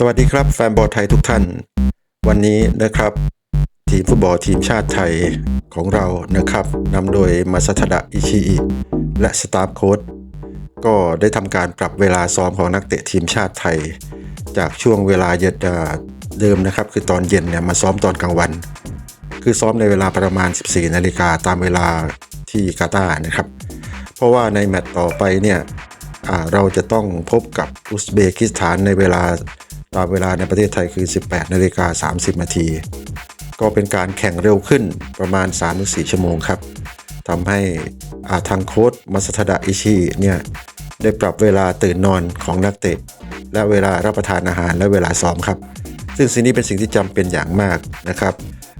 สวัสดีครับแฟนบอลไทยทุกท่าน วันนี้นะครับ ทีมฟุตบอลทีมชาติไทยของเรานะครับนำโดยมาซาทดะอิชิอิและสตาฟโค้ดก็ได้ทำการปรับเวลาซ้อมของนักเตะทีมชาติไทย จากช่วงเวลาเย็นเดิมนะครับ คือตอนเย็นเนี่ยมาซ้อมตอนกลางวัน คือซ้อมในเวลาประมาณ 14 นาฬิกาตามเวลาที่กาตาร์นะครับ เพราะว่าในแมตต์ต่อไปเนี่ยเราจะต้องพบกับอุซเบกิสถานในเวลา ตามเวลาในประเทศไทยคือ 18นาฬิกา30 นาที ก็เป็นการแข่งเร็วขึ้นประมาณ 3-4 ชั่วโมงครับทำให้อาทางโค้ชมาสทดะอิชิเนี่ยได้ปรับเวลาตื่นนอนของนักเตะ และเวลารับประทานอาหารและเวลาซ้อมครับ ซึ่งสิ่งนี้เป็นสิ่งที่จำเป็นอย่างมากนะครับ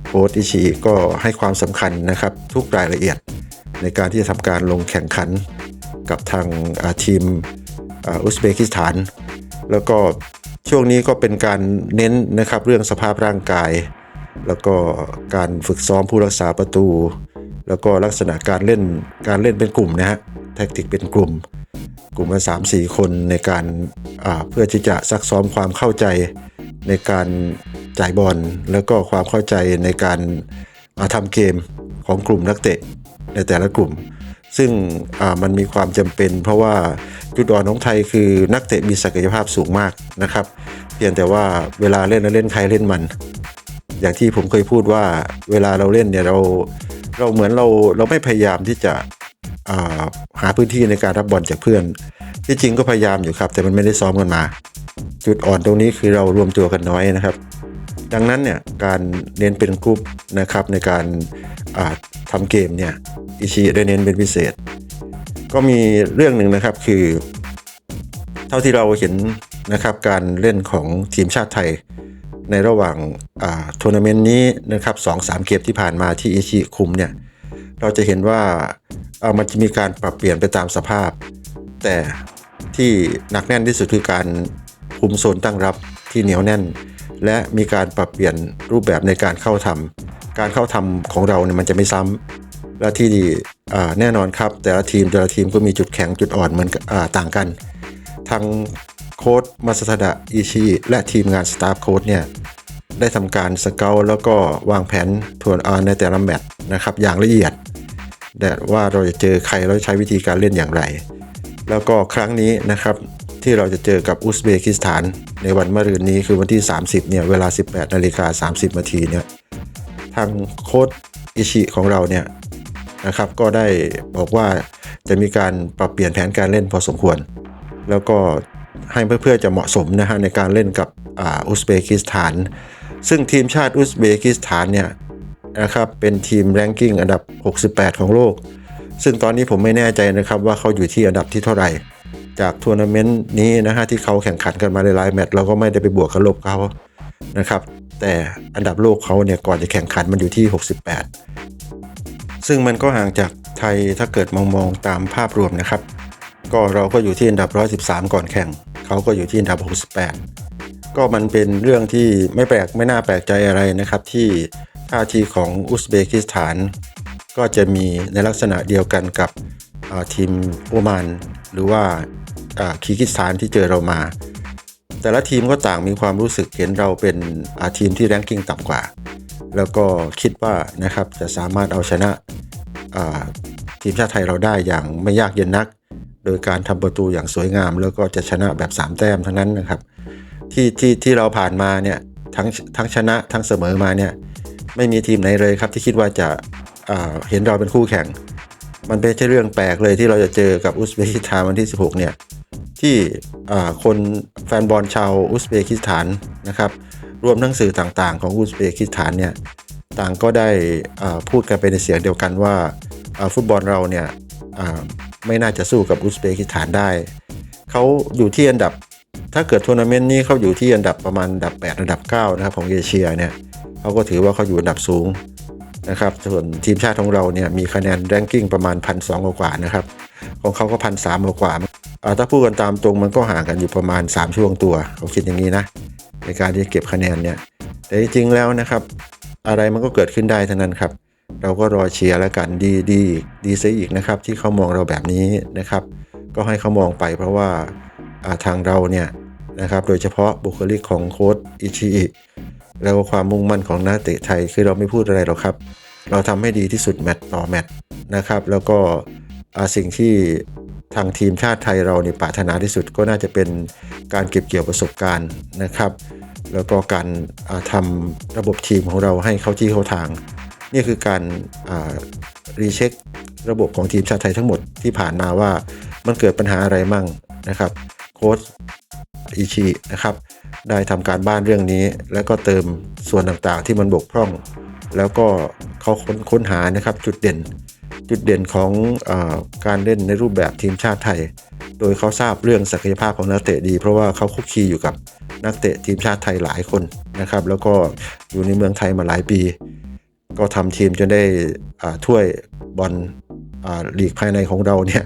โค้ชอิชิก็ให้ความสำคัญนะครับทุกรายละเอียดในการที่จะทำการลงแข่งขันกับทางทีมอุซเบกิสถาน แล้วก็ ช่วงนี้ก็เป็นการเน้นนะครับเรื่องสภาพร่างกาย แล้วก็การฝึกซ้อมผู้รักษาประตู แล้วก็ลักษณะการเล่นการเล่นเป็นกลุ่มนะฮะแทคติกเป็นกลุ่ม กลุ่มละสามสี่คนในการเพื่อที่จะซักซ้อมความเข้าใจในการจ่ายบอลแล้วก็ความเข้าใจในการาทำเกมของกลุ่มนักเตะในแต่ละกลุ่ม ซึ่งมันมีความจำเป็น เพราะว่าจุดอ่อนของไทยคือนักเตะมีศักยภาพสูงมากนะครับ เพียงแต่ว่าเวลาเล่นแล้วเล่นใครเล่นมัน อย่างที่ผมเคยพูดว่าเวลาเราเล่นเนี่ยเราเราเหมือนเราเราไม่พยายามที่จะาหาพื้นที่ในการรับบอลจากเพื่อน ที่จริงก็พยายามอยู่ครับ แต่มันไม่ได้ซ้อมกันมา จุดอ่อนตรงนี้คือเรารวมตัวกันน้อยนะครับ ดังนั้นเนี่ยการเน้นเป็นกรุ๊ปนะครับในการ อ่าทำเกมเนี่ยอิชิได้เน้นเป็นพิเศษ ก็มีเรื่องหนึ่งนะครับคือ เท่าที่เราเห็นนะครับการเล่นของทีมชาติไทย ในระหว่างอ่าทัวร์นาเมนต์นี้นะครับสองสามเกมที่ผ่านมาที่อิชิคุมเนี่ยเราจะเห็นว่าอ่ามันจะมีการปรับเปลี่ยนไปตามสภาพ แต่ที่หนักแน่นที่สุดคือการคุมโซนตั้งรับที่เหนียวแน่น และมีการปรับเปลี่ยนรูปแบบในการเข้าทำการเข้าทำของเราเนี่ยมันจะไม่ซ้ำและที่อ่าแน่นอนครับ แต่ละทีมแต่ละทีมก็มีจุดแข็งจุดอ่อนเหมือนต่างกันทางโค้ดมาสตดะอิชิและทีมงานสตาฟโค้ดเนี่ยได้ทำการสเกลแล้วก็วางแผนทวนอาในแต่ละแมตช์นะครับอย่างละเอียดแต่ว่าเราจะเจอใครเราใช้วิธีการเล่นอย่างไร แล้วก็ครั้งนี้นะครับ ที่เราจะเจอกับอุซเบกิสถาน ในวันมะรืนนี้คือวันที่ 30 เนี่ย เวลา 18นาฬิกา30นาทีเนี่ย ทางโค้ดอิชิของเราเนี่ยนะครับก็ได้บอกว่าจะมีการปรับเปลี่ยนแผนการเล่นพอสมควร แล้วก็ให้เพื่อๆจะเหมาะสมนะฮะในการเล่นกับอ,อุซเบกิสถาน ซึ่งทีมชาติอุซเบกิสถานเนี่ยนะครับเป็นทีมแรงกิ้งอันดับ 68 ของโลก ซึ่งตอนนี้ผมไม่แน่ใจนะครับว่าเขาอยู่ที่อันดับที่เท่าไหร่ จากทัวร์นาเมนต์นี้นะฮะที่เขาแข่งขันกันมาหลายแมตช์เราก็ไม่ได้ไปบวกกับลบเขานะครับ แต่อันดับโลกเขาเนี่ยก่อนจะแข่งขันมันอยู่ที่ 68 ซึ่งมันก็ห่างจากไทยถ้าเกิดมองมองตามภาพรวมนะครับ ก็เราก็อยู่ที่อันดับ 113 ก่อนแข่ง เขาก็อยู่ที่อันดับ 68 ก็มันเป็นเรื่องที่ไม่แปลกไม่น่าแปลกใจอะไรนะครับ ที่ท่าทีของอุซเบกิสถาน ก็จะมีในลักษณะเดียวกันกับทีมโอมานหรือว่า คีกิสถานที่เจอเรามา แต่ละทีมก็ต่างมีความรู้สึกเห็นเราเป็นอาทีมที่แรงกิ้งต่ำกว่า แล้วก็คิดว่านะครับจะสามารถเอาชนะทีมชาติไทยเราได้อย่างไม่ยากเย็นนัก โดยการทำประตูอย่างสวยงาม แล้วก็จะชนะแบบ 3 แต้มทั้งนั้นนะครับ ที่ที่ที่เราผ่านมาเนี่ยทั้งทั้งชนะทั้งเสมอมาเนี่ยไม่มีทีมไหนเลยครับที่คิดว่าจะาเห็นเราเป็นคู่แข่ง มันเป็นใช่เรื่องแปลกเลยที่เราจะเจอกับอุซเบกิสถานวันที่ 16 เนี่ย ที่คนแฟนบอลชาวอุซเบกิสถานนะครับ รวมทั้งสื่อต่างๆ ของอุซเบกิสถานเนี่ยต่างก็ได้พูดกันไปในเสียงเดียวกันว่าฟุตบอลเราเนี่ยไม่น่าจะสู้กับอุซเบกิสถานได้ เขาอยู่ที่อันดับถ้าเกิดทัวร์นาเมนต์นี้เขาอยู่ที่อันดับประมาณอันดับ 8 อันดับ 9 นะครับของเอเชียเนี่ยเขาก็ถือว่าเขาอยู่อันดับสูงนะครับส่วนทีมชาติของเราเนี่ยมีคะแนนแรงกิ้งประมาณพันสองกว่านะครับ ของเขาก็พันสามกว่า ถ้าพูดกันตามตรงมันก็ห่างกันอยู่ประมาณ 3 ช่วงตัวเขาคิดอย่างนี้นะ ในการที่เก็บคะแนนเนี่ยแต่จริงๆแล้วนะครับ อะไรมันก็เกิดขึ้นได้ทั้งนั้นครับ เราก็รอเชียร์แล้วกันดีดีดีซะอีกนะครับ ที่เขามองเราแบบนี้นะครับ ก็ให้เขามองไปเพราะว่าทางเราเนี่ยนะครับ โดยเฉพาะบุคลิกของโค้ชอิชิอิแล้วก็ความมุ่งมั่นของนักเตะไทยคือเราไม่พูดอะไรหรอกครับ เราทำให้ดีที่สุดแมตต์ต่อแมตต์นะครับ แล้วก็สิ่งที่ ทางทีมชาติไทยเราในี่ปรารถนาที่สุดก็น่าจะเป็นการเก็บเกี่ยวประสบการณ์นะครับ แล้วก็การาทำระบบทีมของเราให้เข้าที่เข้าทาง นี่คือการรีเช็คระบบของทีมชาติไทยทั้งหมดที่ผ่านมาว่ามันเกิดปัญหาอะไรมั่งนะครับ โค้ชอิชินะครับ ได้ทำการบ้านเรื่องนี้ แล้วก็เติมส่วนต่างๆที่มันบกพร่อง แล้วก็เขาค้นค้นหานะครับจุดเด่น จุดเด่นของอการเล่นในรูปแบบทีมชาติไทย โดยเขาทราบเรื่องศักยภาพของนักเตะดี เพราะว่าเขาคุกคีอยู่กับนักเตะทีมชาติไทยหลายคนนะครับ แล้วก็อยู่ในเมืองไทยมาหลายปี ก็ทำทีมจนได้ถ้วยบอลอ่าลีกภายในของเราเนี่ย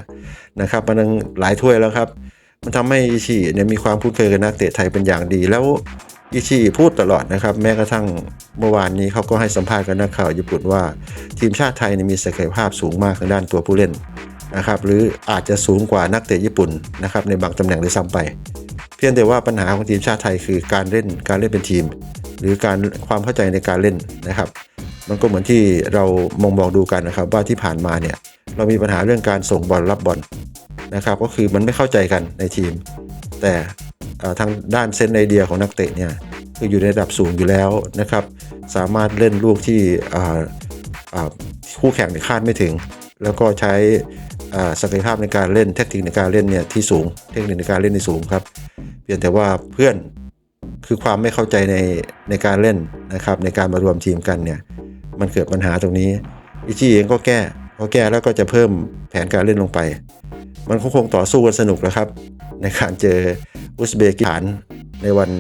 นะครับมันยังหลายถ้วยแล้วครับ มันทำให้อิชิเนี่ยมีความคุ้นเคยกับนักเตะไทยเป็นอย่างดีแล้ว อิชิพูดตลอดนะครับ แม้กระทั่งเมื่อวานนี้เขาก็ให้สัมภาษณ์กับนักข่าวญี่ปุ่นว่า ทีมชาติไทยมีศักยภาพสูงมากทางด้านตัวผู้เล่นนะครับ หรืออาจจะสูงกว่านักเตะญี่ปุ่นนะครับในบางตำแหน่งด้วยซ้ำไป เพียงแต่ว่าปัญหาของทีมชาติไทยคือการเล่นการเล่นเป็นทีม หรือการความเข้าใจในการเล่นนะครับ มันก็เหมือนที่เรามองมองดูกันนะครับ ว่าที่ผ่านมาเนี่ยเรามีปัญหาเรื่องการส่งบอลรับบอลนะครับ ก็คือมันไม่เข้าใจกันในทีม แต่ ทางด้านเซนไอเดียของนักเตะเนี่ยคืออยู่ในระดับสูงอยู่แล้วนะครับ สามารถเล่นลูกที่คู่แข่งคาดไม่ถึง แล้วก็ใช้ศักยภาพในการเล่นเทคนิคในการเล่นเนี่ยที่สูง เทคนิคในการเล่นที่สูงครับ เพียงแต่ว่าเพื่อนคือความไม่เข้าใจในในการเล่นนะครับ ในการมารวมทีมกันเนี่ยมันเกิดปัญหาตรงนี้อิชิเองก็แก้ก็แก้แล้วก็จะเพิ่มแผนการเล่นลงไป มันคงคงต่อสู้กันสนุกแล้วครับ ในการเจออุซเบกิสถานในวัน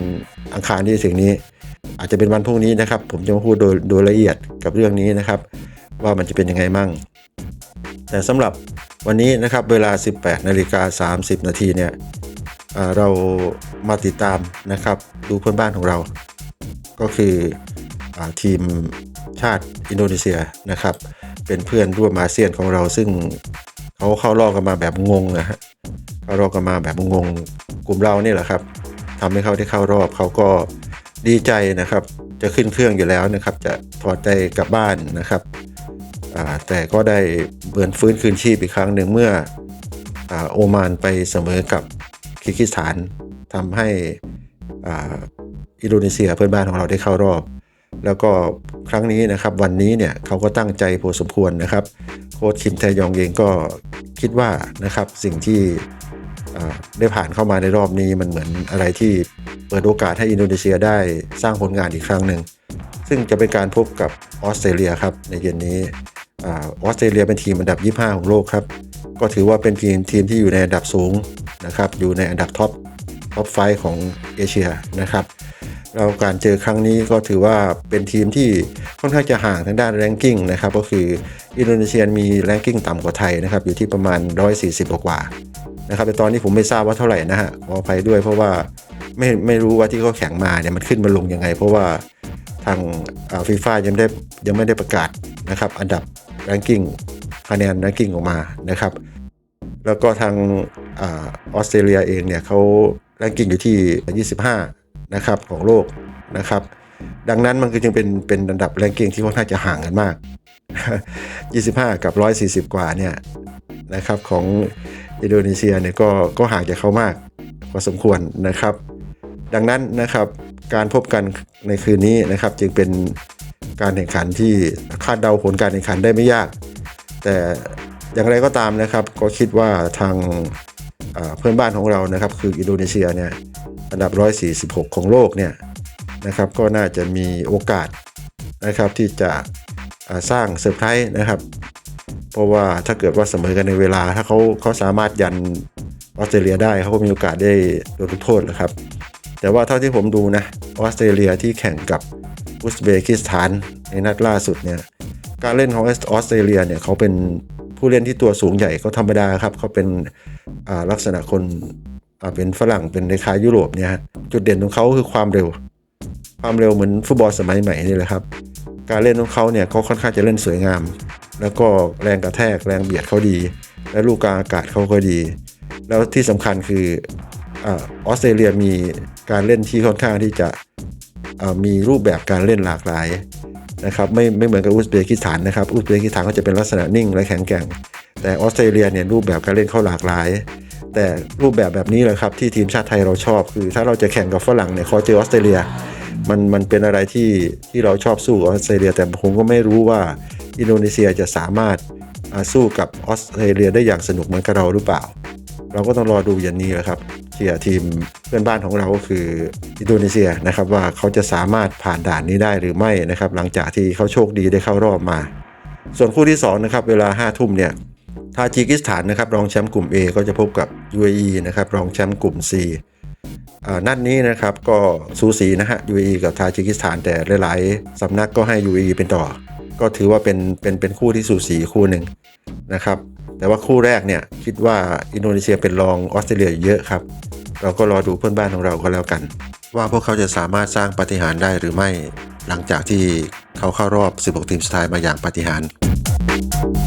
อังคารที่ถึงนี้ อาจจะเป็นวันพรุ่งนี้นะครับ ผมจะมาพูดโดยโดยละเอียดกับเรื่องนี้นะครับ ว่ามันจะเป็นยังไงมั่ง แต่สำหรับวันนี้นะครับเวลา 18นาฬิกา30 นาทีเนี่ยเรามาติดตามนะครับดูเพื่อนบ้านของเรา ก็คืออทีมชาติอินโดนีเซียนะครับ เป็นเพื่อนร่วมอาเซียนของเราซึ่ง เขาเข้ารอบกันมาแบบงงนะฮะเข้ารอบกันมาแบบงงกลุ่มเรานี่แหละครับทำให้เขาได้เข้ารอบเขาก็ดีใจนะครับ จะขึ้นเครื่องอยู่แล้วนะครับ จะถอดใจกลับบ้านนะครับแต่ก็ได้เหมือนฟื้นคืนชีพอีกครั้งหนึ่งเมื่ออโอมานไปเสมอกับคิร์กิสถานทำให้อินโดนีเซียเพื่อนบ้านของเราได้เข้ารอบ แล้วก็ครั้งนี้นะครับวันนี้เนี่ยเขาก็ตั้งใจพอสมควรนะครับ โค้ชคิมแทยองเองก็ คิดว่านะครับสิ่งที่ได้ผ่านเข้ามาในรอบนี้มันเหมือนอะไรที่เปิดโอกาสให้อินโดนีเซียได้สร้างผลงานอีกครั้งหนึ่ง ซึ่งจะเป็นการพบกับออสเตรเลียครับในเย็นนี้อออสเตรเลียเป็นทีมอันดับ 25 ของโลกครับ ก็ถือว่าเป็นทีมทีมที่อยู่ในอันดับสูงนะครับ อยู่ในอันดับท็อปท็อปไฟของเอเชียนะครับ เราการเจอครั้งนี้ก็ถือว่าเป็นทีมที่ค่อนข้างจะห่างทางด้านแรงกิ้งนะครับก็คืออินโดนีเซียมีแรงกิ้งต่ำกว่าไทยนะครับอยู่ที่ประมาณ 140 กว่านะครับแต่ตอนนี้ผมไม่ทราบว่าเท่าไหร่นะฮะขออภัยด้วยเพราะว่าไม่ไม่รู้ว่าที่เขาแข่งมาเนี่ยมันขึ้นมาลงยังไง เพราะว่าทางฟีฟ่ายังได้ยังไม่ได้ประกาศนะครับอันดับแรงกิ้งคะแนนแรงกิ้งออกมานะครับแล้วก็ทางอออสเตรเลียเองเนี่ยเขาแรงกิ้งอยู่ที่ 25 นะครับของโลกนะครับ ดังนั้นมันก็จึงเป็นเป็นอันดับแรงกิ้งที่ค่อนข้างจะห่างกันมาก 25 กับ 140 กว่าเนี่ยนะครับของอินโดนีเซียเนี่ยก็ก็ห่างจากเขามากพอสมควรนะครับ ดังนั้นนะครับการพบกันในคืนนี้นะครับจึงเป็นการแข่งขันที่คาดเดาผลการแข่งขันได้ไม่ยาก แต่อย่างไรก็ตามนะครับ ก็คิดว่าทางเอ่อเพื่อนบ้านของเรานะครับ คืออินโดนีเซียเนี่ย อันดับ 146 ของโลกเนี่ยนะครับก็น่าจะมีโอกาสนะครับที่จะสร้างเซอร์ไพรส์นะครับ เพราะว่าถ้าเกิดว่าเสมอกันในเวลา ถ้าเขาเขาสามารถยันออสเตรเลียได้เขาก็มีโอกาสได้โดนลูกโทษนะครับ แต่ว่าเท่าที่ผมดูนะออสเตรเลียที่แข่งกับอุซเบกิสถานในนัดล่าสุดเนี่ยการเล่นของออสเตรเลียเนี่ยเขาเป็นผู้เล่นที่ตัวสูงใหญ่เขาธรรมดาครับเขาเป็นลักษณะคน เป็นฝรั่งเป็นในคายยุโรปเนี่ยจุดเด่นของเขาคือความเร็ว ความเร็วเหมือนฟุตบอลสมัยใหม่นี่แหละครับ การเล่นของเขาเนี่ยเขาค่อนข้างจะเล่นสวยงาม แล้วก็แรงกระแทกแรงเบียดเขาดี และลูกกลางอากาศเขาก็ดี แล้วที่สำคัญคือออสเตรเลียมีการเล่นที่ค่อนข้างที่จะมีรูปแบบการเล่นหลากหลายนะครับไม่ไม่เหมือนกับอุซเบกิสถานนะครับอุซเบกิสถานก็จะเป็นลักษณะนิ่งและแข็งแกร่ง แต่ออสเตรเลียเนี่ยรูปแบบการเล่นเขาหลากหลาย แต่รูปแบบแบบนี้แหละครับที่ทีมชาติไทยเราชอบ คือถ้าเราจะแข่งกับฝรั่งเนี่ยเขอเจอออสเตรเลีย มันมันเป็นอะไรที่ที่เราชอบสู้ออสเตรเลีย แต่ผมก็ไม่รู้ว่าอินโดนีเซียจะสามารถสู้กับออสเตรเลียได้อย่างสนุกเหมือนกับเราหรือเปล่า เราก็ต้องรอดูอย่างนี้แหละครับเชียร์ทีมเพื่อนบ้านของเราก็คืออินโดนีเซียนะครับว่าเขาจะสามารถผ่านด่านนี้ได้หรือไม่นะครับหลังจากที่เขาโชคดีได้เข้ารอบมา ส่วนคู่ที่2นะครับเวลา5ทุ่มเนี่ย ทาจิกิสถานนะครับรองแชมป์กลุ่ม A ก็จะพบกับ UAE นะครับรองแชมป์กลุ่ม C นัดนี้นะครับก็สูสีนะฮะ UAE กับทาจิกิสถานแต่หลายๆสำนักก็ให้ UAE เป็นต่อ ก็ถือว่าเป็นเป็นเป็นคู่ที่สูสีคู่หนึ่งนะครับแต่ว่าคู่แรกเนี่ยคิดว่าอินโดนีเซียเป็นรองออสเตรเลียเยอะครับ เราก็รอดูเพื่อนบ้านของเราก็แล้วกัน ว่าพวกเขาจะสามารถสร้างปาฏิหาริย์ได้หรือไม่หลังจากที่เขาเข้ารอบ 16 ทีมสุดท้ายมาอย่างปาฏิหาริย์